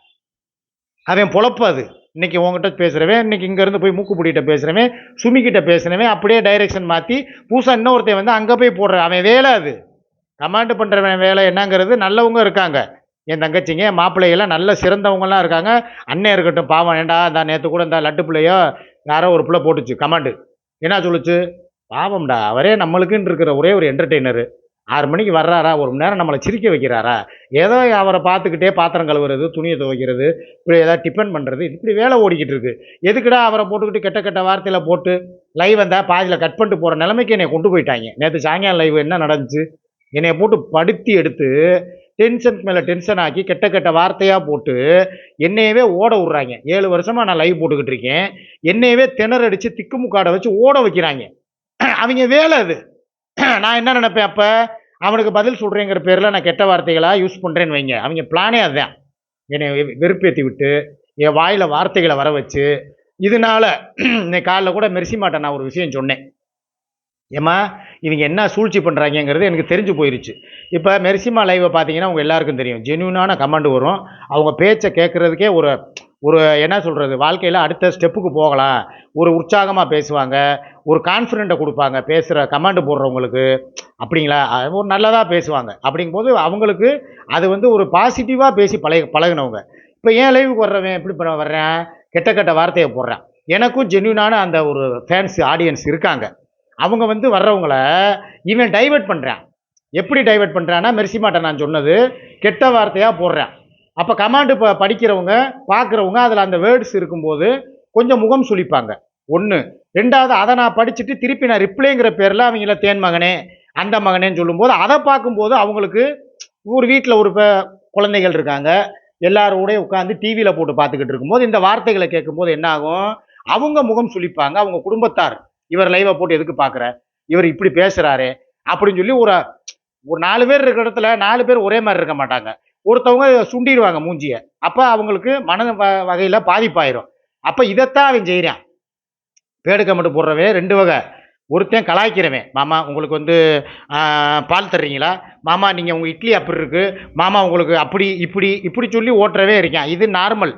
அவன் பொழப்பு அது. இன்னைக்கு உங்ககிட்ட பேசுகிறவன் இன்னைக்கு இங்கேருந்து போய் மூக்குப்பிடிகிட்ட பேசுகிறவன் சுமிக்கிட்ட பேசுனவன் அப்படியே டைரக்ஷன் மாற்றி பூசா இன்னொருத்தன் வந்து அங்கே போய் போடுறான் அவன் வேலை அது. கமாண்ட் பண்ணுறவன் வேலை என்னங்கிறது நல்லவங்க இருக்காங்க. என் தங்கச்சிங்க மாப்பிள்ளைகள்லாம் நல்ல சிறந்தவங்கலாம் இருக்காங்க. அண்ணன் இருக்கட்டும் பாவம் ஏண்டா இந்த நேற்று கூட இந்த லட்டு பிள்ளையோ யாரோ ஒரு பிள்ளை போட்டுச்சு கமாண்டு என்ன சொல்லுச்சு? பாவம்டா அவரே நம்மளுக்குன்னு இருக்கிற ஒரே ஒரு என்டர்டெய்னரு ஆறு மணிக்கு வர்றாரா ஒரு மணி நேரம் நம்மளை சிரிக்க வைக்கிறாரா? ஏதோ அவரை பார்த்துக்கிட்டே பாத்திரம் கழுவுறது துணியை துவைக்கிறது இப்படி ஏதாவது டிஃபன் பண்ணுறது இப்படி வேலை ஓடிக்கிட்டு இருக்கு. எதுக்குடா அவரை போட்டுக்கிட்டு கெட்ட கெட்ட வார்த்தையில் போட்டு லைவ் வந்தால் பாதியில் கட் பண்ணிட்டு போகிற நிலைமைக்கு என்னை கொண்டு போயிட்டாங்க. நேற்று சாயங்காலம் லைவ் என்ன நடந்துச்சு? என்னை போட்டு படுத்தி எடுத்து டென்ஷனுக்கு மேலே டென்ஷன் ஆக்கி கெட்ட கெட்ட வார்த்தையாக போட்டு என்னையவே ஓட விட்றாங்க. ஏழு வருஷமாக நான் லைவ் போட்டுக்கிட்டு இருக்கேன். என்னையவே திணறடிச்சு திக்குமுக்காடை வச்சு ஓட வைக்கிறாங்க. அவங்க வேலை அது. நான் என்ன நினைப்பேன் அப்போ? அவனுக்கு பதில் சொல்கிறேங்கிற பேரில் நான் கெட்ட வார்த்தைகளாக யூஸ் பண்ணுறேன்னு வைங்க. அவங்க பிளானே அதுதான் என்னை வெ- விட்டு என் வாயில் வார்த்தைகளை வர வச்சு இதனால இன்னைக்கு காலைல கூட மெரிசி மாட்டேன். நான் ஒரு விஷயம் சொன்னேன். ஏம்மா இவங்க என்ன சூழ்ச்சி பண்ணுறாங்கங்கிறது எனக்கு தெரிஞ்சு போயிருச்சு. இப்போ மெர்சிமா லைவை பார்த்தீங்கன்னா உங்கள் எல்லாருக்கும் தெரியும். ஜென்யூனான கமெண்ட் வரும். அவங்க பேச்சை கேட்குறதுக்கே ஒரு ஒரு என்ன சொல்கிறது வாழ்க்கையில் அடுத்த ஸ்டெப்புக்கு போகலாம். ஒரு உற்சாகமாக பேசுவாங்க. ஒரு கான்ஃபிடென்ட்டை கொடுப்பாங்க பேசுகிற கமாண்டு போடுறவங்களுக்கு. அப்படிங்களா? அது ஒரு நல்லதாக பேசுவாங்க. அப்படிங்கும்போது அவங்களுக்கு அது வந்து ஒரு பாசிட்டிவாக பேசி பழக பழகுனவங்க. இப்போ ஏன் லைவுக்கு வர்றவன் எப்படி பண்ண வர்றேன்? கெட்ட கெட்ட வார்த்தையை போடுறான். எனக்கும் ஜென்யூனான அந்த ஒரு ஃபேன்ஸ் ஆடியன்ஸ் இருக்காங்க. அவங்க வந்து வர்றவங்கள இவன் டைவர்ட் பண்ணுறான் எப்படி டைவர்ட் பண்ணுறான்னா மெர்சி நான் சொன்னது கெட்ட வார்த்தையாக போடுறேன். அப்போ கமாண்டு ப படிக்கிறவங்க பார்க்குறவங்க அதில் அந்த வேர்ட்ஸ் இருக்கும்போது கொஞ்சம் முகம் சுழிப்பாங்க ஒன்று ரெண்டாவது அதை நான் படிச்சுட்டு திருப்பி நான் ரிப்ளைங்கிற பேரில் அவங்கள தேன் மகனே அந்த மகனேன்னு சொல்லும்போது அதை பார்க்கும்போது அவங்களுக்கு ஒரு வீட்டில் ஒரு குழந்தைகள் இருக்காங்க. எல்லாரோடய உட்காந்து டிவியில் போட்டு பார்த்துக்கிட்டு இருக்கும்போது இந்த வார்த்தைகளை கேட்கும்போது என்ன ஆகும்? அவங்க முகம் சுளிப்பாங்க. அவங்க குடும்பத்தார் இவர் லைவை போட்டு எதுக்கு பார்க்குற? இவர் இப்படி பேசுகிறாரே அப்படின்னு சொல்லி ஒரு ஒரு நாலு பேர் இருக்கிற இடத்துல நாலு பேர் ஒரே மாதிரி இருக்க மாட்டாங்க. ஒருத்தவங்க சுண்டிடுவாங்க மூஞ்சியை. அப்போ அவங்களுக்கு மன வ- வகையில் பாதிப்பாயிரும். அப்போ இதைத்தான் அவன் செய்கிறான் பேடு கமெண்ட் போடுறவன் ரெண்டு வகை. ஒருத்தன் கலாய்க்கிறவன். மாமா உங்களுக்கு வந்து பால் தர்றீங்களா? மாமா நீங்கள் உங்கள் இட்லி அப்படி இருக்குது மாமா உங்களுக்கு அப்படி இப்படி இப்படி சொல்லி ஓட்டுறவே இருக்கான். இது நார்மல்.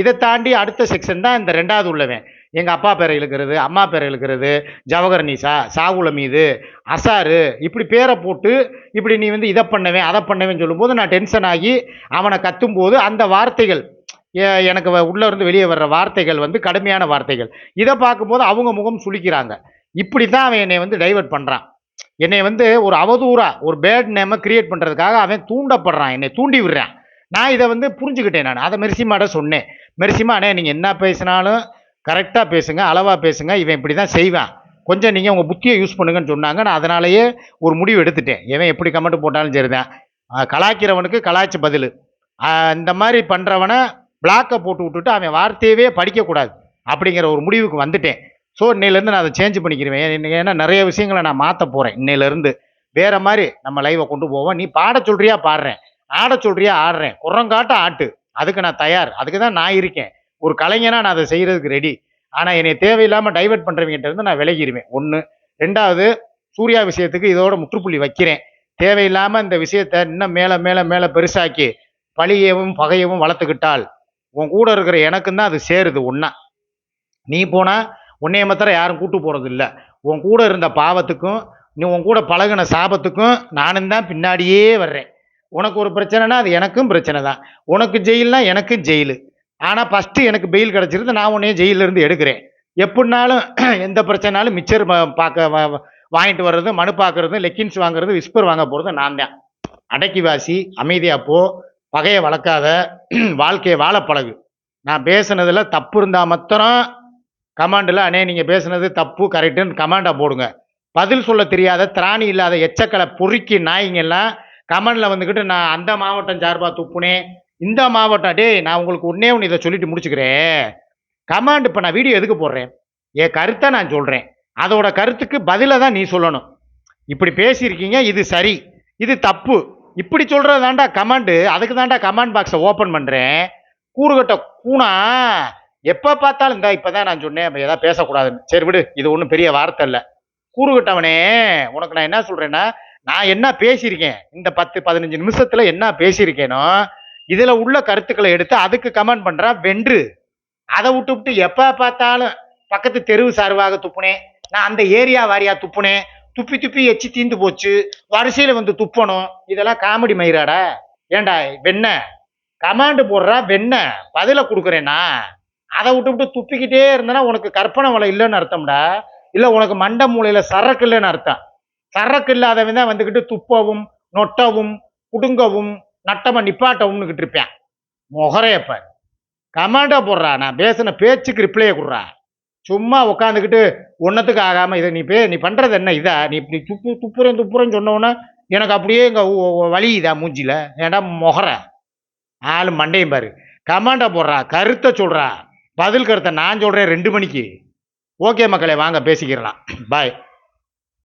இதை தாண்டி அடுத்த செக்ஷன் தான் இந்த ரெண்டாவது உள்ளவன். எங்கள் அப்பா பேரை இழுக்கிறது அம்மா பேரை இழுக்கிறது ஜவஹர் நீசா சாகுல மீது அசாரு இப்படி பேரை போட்டு இப்படி நீ வந்து இதை பண்ணவேன் அதை பண்ணவேன்னு சொல்லும்போது நான் டென்ஷன் ஆகி அவனை கத்தும்போது அந்த வார்த்தைகள் எனக்கு வ- இருந்து வெளியே வர்ற வார்த்தைகள் வந்து கடுமையான வார்த்தைகள். இதை பார்க்கும்போது அவங்க முகம் சுளிக்கிறாங்க. இப்படி தான் அவன் என்னை வந்து டைவர்ட் பண்ணுறான் என்னை வந்து ஒரு அவதூறாக ஒரு பேட் நேமை கிரியேட் பண்ணுறதுக்காக அவன் தூண்டப்படுறான். என்னை தூண்டி விடுறான். நான் இதை வந்து புரிஞ்சுக்கிட்டேன் நான். அதை மெர்சிமாட சொன்னேன். மெர்சிமா அண்ணே நீங்கள் என்ன பேசினாலும் கரெக்டாக பேசுங்க அளவாக பேசுங்க. இவன் இப்படி தான் செய்வான். கொஞ்சம் நீங்கள் உங்கள் புத்தியை யூஸ் பண்ணுங்கன்னு சொன்னாங்க. நான் அதனாலேயே ஒரு முடிவு எடுத்துட்டேன். இவன் எப்படி கமெண்ட் போட்டாலும் சரிதான். கலாய்க்கிறவனுக்கு கலாய்ச்சி பதில். இந்த மாதிரி பண்ணுறவனை பிளாக்கை போட்டு விட்டுட்டு அவன் வார்த்தையவே படிக்கக்கூடாது அப்படிங்கிற ஒரு முடிவுக்கு வந்துட்டேன். ஸோ இன்னையிலேருந்து நான் அதை சேஞ்ச் பண்ணிக்கிறேன் ஏன்னா நிறைய விஷயங்களை நான் மாற்ற போகிறேன் இன்னையிலேருந்து வேற மாதிரி நம்ம லைவை கொண்டு போவோம். நீ பாட சொல்றியா பாடுறேன். ஆட சொல்றியா ஆடுறேன். குரங்காட்ட ஆட்டு. அதுக்கு நான் தயார். அதுக்கு தான் நான் இருக்கேன். ஒரு கலைஞனா நான் அதை செய்கிறதுக்கு ரெடி ஆனால் என்னை தேவையில்லாமல் டைவர்ட் பண்ணுறவங்கிட்ட இருந்து நான் விலகிடுவேன் ஒன்று ரெண்டாவது சூர்யா விஷயத்துக்கு இதோட முற்றுப்புள்ளி வைக்கிறேன். தேவையில்லாமல் இந்த விஷயத்தை இன்னும் மேலே மேலே மேலே பெருசாக்கி பழியவும் பகையவும் வளர்த்துக்கிட்டால் உன் கூட இருக்கிற எனக்கும் தான் அது சேருது ஒன்றா நீ போனால் உன்னைய மாத்திரம் யாரும் கூட்டு போகிறது இல்லை உன் கூட இருந்த பாவத்துக்கும் நீ உன் கூட பழகுன சாபத்துக்கும் நானும் தான் பின்னாடியே வர்றேன். உனக்கு ஒரு பிரச்சனைனா அது எனக்கும் பிரச்சனை தான். உனக்கு ஜெயில்னா எனக்கும் ஜெயிலு. ஆனால் ஃபஸ்ட்டு எனக்கு பெயில் கிடச்சிருந்து நான் உன்னைய ஜெயிலிருந்து எடுக்கிறேன். எப்படினாலும் <clears throat> எந்த பிரச்சனைனாலும் மிச்சர் பார்க்க வாங்கிட்டு வர்றது மனு பார்க்கறது லெக்கின்ஸ் வாங்குறது விஸ்பர் வாங்க போகிறது நான் தான். அடக்கி வாசி அமைதியாக போ. பகையை வளர்க்காத <clears throat> வாழ்க்கையை வாழ பழகு. நான் பேசுனதில் தப்பு இருந்தால் மாத்திரம் கமாண்டில் அண்ணே நீங்கள் பேசுனது தப்பு கரெக்டுன்னு கமாண்டாக போடுங்க. பதில் சொல்ல தெரியாத திராணி இல்லாத எச்சக்களை பொறுக்கி நாய்ங்கெல்லாம் கமெண்டில் வந்துக்கிட்டு நான் அந்த மாவட்டம் சார்பாக துப்புனேன். இந்த மாவட்டம் டே நான் உங்களுக்கு ஒன்றே ஒன்று இதை சொல்லிட்டு முடிச்சுக்கிறேன். கமாண்ட் இப்போ நான் வீடியோ எதுக்கு போடுறேன்? என் கருத்தை நான் சொல்கிறேன் அதோட கருத்துக்கு பதிலை தான் நீ சொல்லணும். இப்படி பேசியிருக்கீங்க இது சரி. இது தப்பு. இப்படி சொல்கிறது தாண்டா கமாண்டு அதுக்கு தாண்டா கமாண்ட் பாக்ஸை ஓப்பன் பண்ணுறேன் கூறுகட்ட கூணா. எப்போ பார்த்தாலும் இந்த இப்போ தான் நான் சொன்னேன் அப்ப எதாவது பேசக்கூடாதுன்னு. சரி விடு இது ஒன்றும் பெரிய வார்த்தை இல்லை. கூறுகட்டவனே உனக்கு நான் என்ன சொல்கிறேன்னா நான் என்ன பேசியிருக்கேன்? இந்த பத்து பதினஞ்சு நிமிஷத்தில் என்ன பேசியிருக்கேனோ இதில் உள்ள கருத்துக்களை எடுத்து அதுக்கு கமெண்ட் பண்ணுறா வென்று. அதை விட்டு விட்டு எப்போ பார்த்தாலும் பக்கத்து தெருவு சார்பாக துப்புனேன். நான் அந்த ஏரியா வாரியா துப்புனேன். துப்பி துப்பி எச்சி தீந்து போச்சு. வரிசையில் வந்து துப்பணும். இதெல்லாம் காமெடி மயிராடா. ஏண்டா வெண்ண? கமாண்டு போடுறா வெண்ண. பதிலை கொடுக்குறேன்னா அதை விட்டு விட்டு துப்பிக்கிட்டே இருந்தனா உனக்கு கற்பனை வலை இல்லைன்னு அர்த்தம்டா. இல்லை உனக்கு மண்டை மூலையில் சரக்கு இல்லைன்னு அர்த்தம். சரக்கு இல்லாதவன் தான் வந்துக்கிட்டு துப்பவும் நொட்டவும் குடுங்கவும் நட்டமா நிப்பாட்டவும்னுக்கிட்டு இருப்பேன். முகரையப்ப கமாண்டா போடுறா. நான் பேசின பேச்சுக்கு ரிப்ளையை கொடுறா. சும்மா உட்காந்துக்கிட்டு ஒன்றத்துக்கு ஆகாமல் இதை நீ பே நீ பண்ணுறது என்ன இதா? நீ இப்படி துப்பு துப்புறேன் துப்புறேன்னு சொன்னோன்னே எனக்கு அப்படியே இங்கே வலியுதா மூஞ்சியில் ஏன்டா முகர? ஆள் மண்டையும் பாரு. கமாண்டா போடுறா கருத்தை சொல்கிறா பதில் கருத்தை நான் சொல்கிறேன் ரெண்டு மணிக்கு. ஓகே மக்களே வாங்க பேசிக்கிறலாம். பாய்.